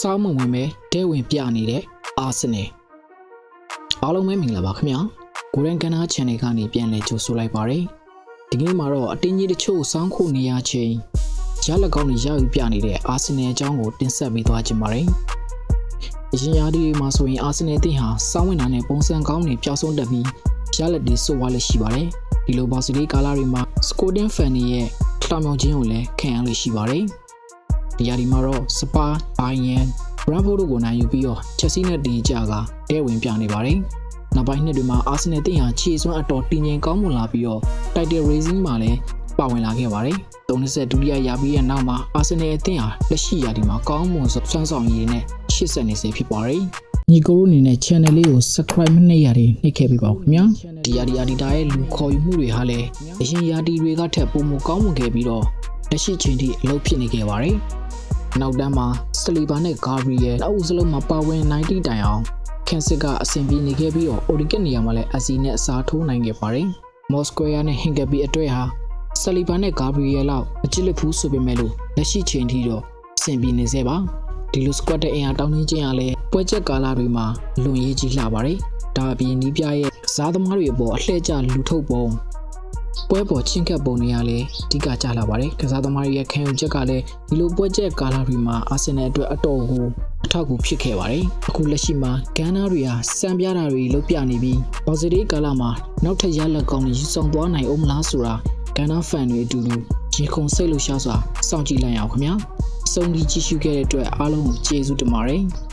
စောင်းမဝင်ပဲတဲဝင်ပြနေတဲ့အာဆင်နယ်အားလုံးပဲမင်္ဂလာပါခင်ဗျာကိုရန်ကန်နာ channel ကနေပြန်လည်ကြိုဆိုလိုက်ပါရစေဒီကနေ့မှာတော့အတင်းကြီးတချို့စောင်းခုနေရချင်းရလက်ကောင်းတွေရယူပြနေတဲ့အာဆင်နယ်အကြောင်းကိုတင်ဆက်ပေးသွားခြင်းပါတယ်အရင်ရာဒီမှာဆိုရင်အာဆင်နယ်အသင်းဟာစောင်းဝင်တာနဲ့ပုံစံကောင်းတွေပျောက်ဆုံးတက်ပြီးရလက်တွေဆိုးဝါးလက်ရှိပါတယ်ဒီလိုဘော်စီလေးကာလာတွေမှာစကိုတင်ဖန်တွေရဲ့ထောင်မြောင်ခြင်းကိုလည်းခံရလို့ရှိပါတယ် ဒီယာဒီမှာတော့စပါဘိုင်ယန်ဘရန်ဖိုတို့ကိုနိုင်ယူပြီးတော့ချက်စီနဲ့ဒီကြကတဲဝင်ပြနေပါတယ်။နောက်ပိုင်းနှစ်တွေမှာအာဆင်နယ်တင်ဟာခြေစွမ်းအတော်တင်ငင်ကောင်းမွန်လာပြီးတော့ Title Racing မှာလည်းပါဝင်လာခဲ့ပါတယ်။30ဒုတိယရာပြီးရဲ့နောက်မှာအာဆင်နယ်အသင်းဟာလက်ရှိရာဒီမှာကောင်းမွန်စွမ်းဆောင်ရည်နဲ့ရှေ့ဆက်နေစေဖြစ်ပါတယ်။ညီကိုတို့အနေနဲ့ channel လေးကို subscribe မနှိပ်ရသေးနှိပ်ခဲ့ပေးပါဦးခင်ဗျာ။ဒီယာဒီယာဒီတာရဲ့လူခေါ်ယူမှုတွေဟာလည်းအရင်ယာဒီတွေကထက်ပိုမိုကောင်းမွန်ခဲ့ပြီးတော့လက်ရှိချိန်ထိအလုပ်ဖြစ်နေခဲ့ပါတယ်။ နောက်တန်းမှာစလီဘာနဲ့ဂါဘရီယယ်နောက်ဦးစလုံးမှာပါဝင်90တိုင်အောင်ကန်စစ်ကအဆင်ပြေနေခဲ့ပြီးတော့အိုဒီကက်နေရာမှာလည်းအစီနဲ့အစားထိုးနိုင်ခဲ့ပါတယ်။မော်စကွဲယာနဲ့ဟင်ဂဘီအတွက်ဟာစလီဘာနဲ့ဂါဘရီယယ်လောက်အကျစ်လက်ဖူးဆိုပေမဲ့လို့လက်ရှိချိန်ထိတော့အဆင်ပြေနေသေးပါ။ဒီလိုစကွတ်တဲ့အင်အားတောင်းနေခြင်းအားလည်းပွဲချက်ကာလတွေမှာလွန်ရေးကြီးလှပါတယ်။ဒါအပြင်နီးပြရဲ့စားသမားတွေအပေါ်အလှည့်ကျလူထုတ်ပုံ ပွဲပေါ်ချင်းကပ်ပုံတွေကလည်းအဓိကကျလာပါတယ်။ကစားသမားတွေရဲ့ခံယူချက်ကလည်းဒီလိုပွဲချက်ကာလတွေမှာအာဆင်နယ်အတွက်အတော်ကိုအထောက်အကူဖြစ်ခဲ့ပါတယ်။အခုလက်ရှိမှာဂန်နာတွေဟာစံပြတာတွေလုတ်ပြနေပြီးဘော်စီဒေးကာလမှာနောက်ထပ်ရလက်ကောင်းတွေယူဆောင်သွားနိုင်အောင်မလားဆိုတာဂန်နာဖန်တွေအတူတူရေခုန်စိတ်လို့ရှားစွာစောင့်ကြည့်လိုက်အောင်ခင်ဗျာ။အဆုံးထိကြည့်ရှုခဲ့တဲ့အတွက်အားလုံးကိုကျေးဇူးတင်ပါတယ်။